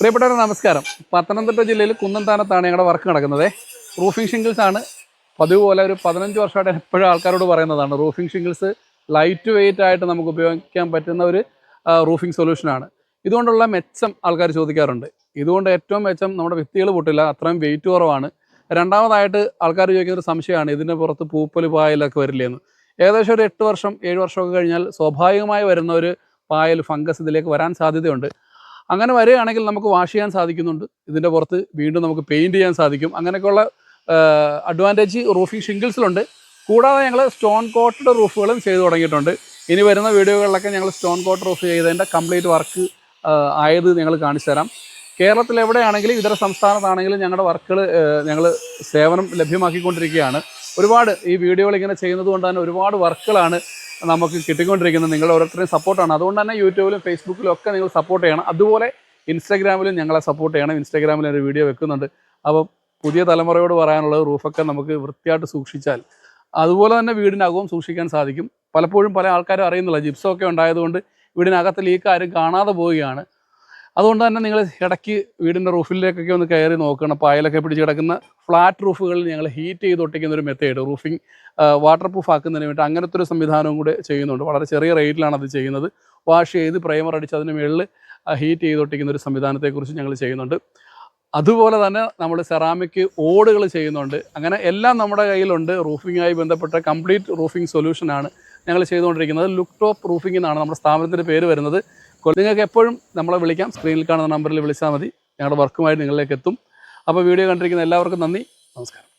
പ്രിയപ്പെട്ടവരെ നമസ്കാരം. പത്തനംതിട്ട ജില്ലയിൽ കുന്നന്താനത്താണ് ഞങ്ങളുടെ വർക്ക് നടക്കുന്നത്. റൂഫിംഗ് ഷിംഗിൾസ് ആണ്. പതിവ് പോലെ ഒരു പതിനഞ്ച് വർഷമായിട്ട് എപ്പോഴും ആൾക്കാരോട് പറയുന്നതാണ്. റൂഫിംഗ് ഷിംഗിൾസ് ലൈറ്റ് വെയിറ്റ് ആയിട്ട് നമുക്ക് ഉപയോഗിക്കാൻ പറ്റുന്ന ഒരു റൂഫിംഗ് സൊല്യൂഷനാണ് ഇതുകൊണ്ടുള്ള മെച്ചം ആൾക്കാർ ചോദിക്കാറുണ്ട്. ഇതുകൊണ്ട് ഏറ്റവും മെച്ചം നമ്മുടെ വ്യക്തികൾ പൊട്ടില്ല. അത്രയും വെയിറ്റ് കുറവാണ്. രണ്ടാമതായിട്ട് ആൾക്കാർ ചോദിക്കുന്ന ഒരു സംശയമാണ്. ഇതിന്റെ പുറത്ത് പൂപ്പൽ പായലൊക്കെ വരില്ലേ എന്ന്. ഏകദേശം ഒരു എട്ട് വർഷം ഏഴ് വർഷമൊക്കെ കഴിഞ്ഞാൽ സ്വാഭാവികമായി വരുന്ന ഒരു പായൽ ഫംഗസ് ഇതിലേക്ക് വരാൻ സാധ്യതയുണ്ട്. അങ്ങനെ വരികയാണെങ്കിൽ നമുക്ക് വാഷ് ചെയ്യാൻ സാധിക്കുന്നുണ്ട്. ഇതിന്റെ പുറത്ത് വീണ്ടും നമുക്ക് പെയിന്റ് ചെയ്യാൻ സാധിക്കും. അങ്ങനെയൊക്കെയുള്ള അഡ്വാന്റേജ് റൂഫിംഗ് ഷിംഗിൾസിലുണ്ട് കൂടാതെ ഞങ്ങൾ സ്റ്റോൺ കോട്ടഡ് റൂഫുകളും ചെയ്തു തുടങ്ങിയിട്ടുണ്ട്. ഇനി വരുന്ന വീഡിയോകളിലൊക്കെ ഞങ്ങൾ സ്റ്റോൺ കോട്ട് റൂഫ് ചെയ്തതിന്റെ കംപ്ലീറ്റ് വർക്ക് ആയത് ഞങ്ങൾ കാണിച്ചു തരാം. കേരളത്തിൽ എവിടെയാണെങ്കിലും ഇതര സംസ്ഥാനത്താണെങ്കിലും ഞങ്ങളുടെ വർക്കുകൾ ഞങ്ങൾ സേവനം ലഭ്യമാക്കിക്കൊണ്ടിരിക്കുകയാണ്. ഒരുപാട് ഈ വീഡിയോകൾ ഇങ്ങനെ ചെയ്യുന്നത് കൊണ്ട് തന്നെ ഒരുപാട് വർക്കുകളാണ് നമുക്ക് കിട്ടിക്കൊണ്ടിരിക്കുന്നത്. നിങ്ങൾ ഓരോരുത്തരെയും സപ്പോർട്ടാണ് അതുകൊണ്ട് തന്നെ യൂട്യൂബിലും ഫേസ്ബുക്കിലും ഒക്കെ നിങ്ങൾ സപ്പോർട്ട് ചെയ്യണം. അതുപോലെ ഇൻസ്റ്റാഗ്രാമിലും ഞങ്ങളെ സപ്പോർട്ട് ചെയ്യണം. ഇൻസ്റ്റാഗ്രാമിൽ ഒരു വീഡിയോ വെക്കുന്നുണ്ട്. അപ്പോൾ പുതിയ തലമുറയോട് പറയാനുള്ളത് റൂഫൊക്കെ നമുക്ക് വൃത്തിയായിട്ട് സൂക്ഷിച്ചാൽ അതുപോലെ തന്നെ വീടിനകവും സൂക്ഷിക്കാൻ സാധിക്കും. പലപ്പോഴും പല ആൾക്കാരും അറിയുന്നില്ല ജിപ്സൊക്കെ ഉണ്ടായതുകൊണ്ട് വീടിനകത്ത് ലീക്ക് ആരും കാണാതെ പോവുകയാണ്. അതുകൊണ്ട് തന്നെ നിങ്ങൾ ഇടയ്ക്ക് വീടിന്റെ റൂഫിലേക്കൊക്കെ ഒന്ന് കയറി നോക്കണം. പായലൊക്കെ പിടിച്ച് കിടക്കുന്ന ഫ്ലാറ്റ് റൂഫുകളിൽ ഞങ്ങൾ ഹീറ്റ് ചെയ്ത് ഒട്ടിക്കുന്ന ഒരു മെത്തേഡ് റൂഫിംഗ് വാട്ടർ പ്രൂഫ് ആക്കുന്നതിന് വേണ്ടി അങ്ങനത്തെ ഒരു സംവിധാനവും കൂടെ ചെയ്യുന്നുണ്ട്. വളരെ ചെറിയ റേറ്റിലാണ് അത് ചെയ്യുന്നത്. വാഷ് ചെയ്ത് പ്രൈമർ അടിച്ച് അതിന് മുകളിൽ ഹീറ്റ് ചെയ്ത് ഒട്ടിക്കുന്ന ഒരു സംവിധാനത്തെക്കുറിച്ച് ഞങ്ങൾ ചെയ്യുന്നുണ്ട്. അതുപോലെ തന്നെ നമ്മൾ സെറാമിക് ഓടുകൾ ചെയ്യുന്നുണ്ട്. അങ്ങനെ എല്ലാം നമ്മുടെ കയ്യിലുണ്ട്. റൂഫിങ്ങുമായി ബന്ധപ്പെട്ട കംപ്ലീറ്റ് റൂഫിംഗ് സൊല്യൂഷനാണ് ഞങ്ങൾ ചെയ്തുകൊണ്ടിരിക്കുന്നത്. ലുക്ക് ടോപ്പ് റൂഫിംഗ് എന്നാണ് നമ്മുടെ സ്ഥാപനത്തിന്റെ പേര് വരുന്നത്. നിങ്ങൾക്ക് എപ്പോഴും നമ്മളെ വിളിക്കാം. സ്ക്രീനിൽ കാണുന്ന നമ്പറിൽ വിളിച്ചാൽ മതി. ഞങ്ങളുടെ വർക്കുമായി നിങ്ങളിലേക്ക് എത്തും. അപ്പോൾ വീഡിയോ കണ്ടിരിക്കുന്ന എല്ലാവർക്കും നന്ദി. നമസ്കാരം.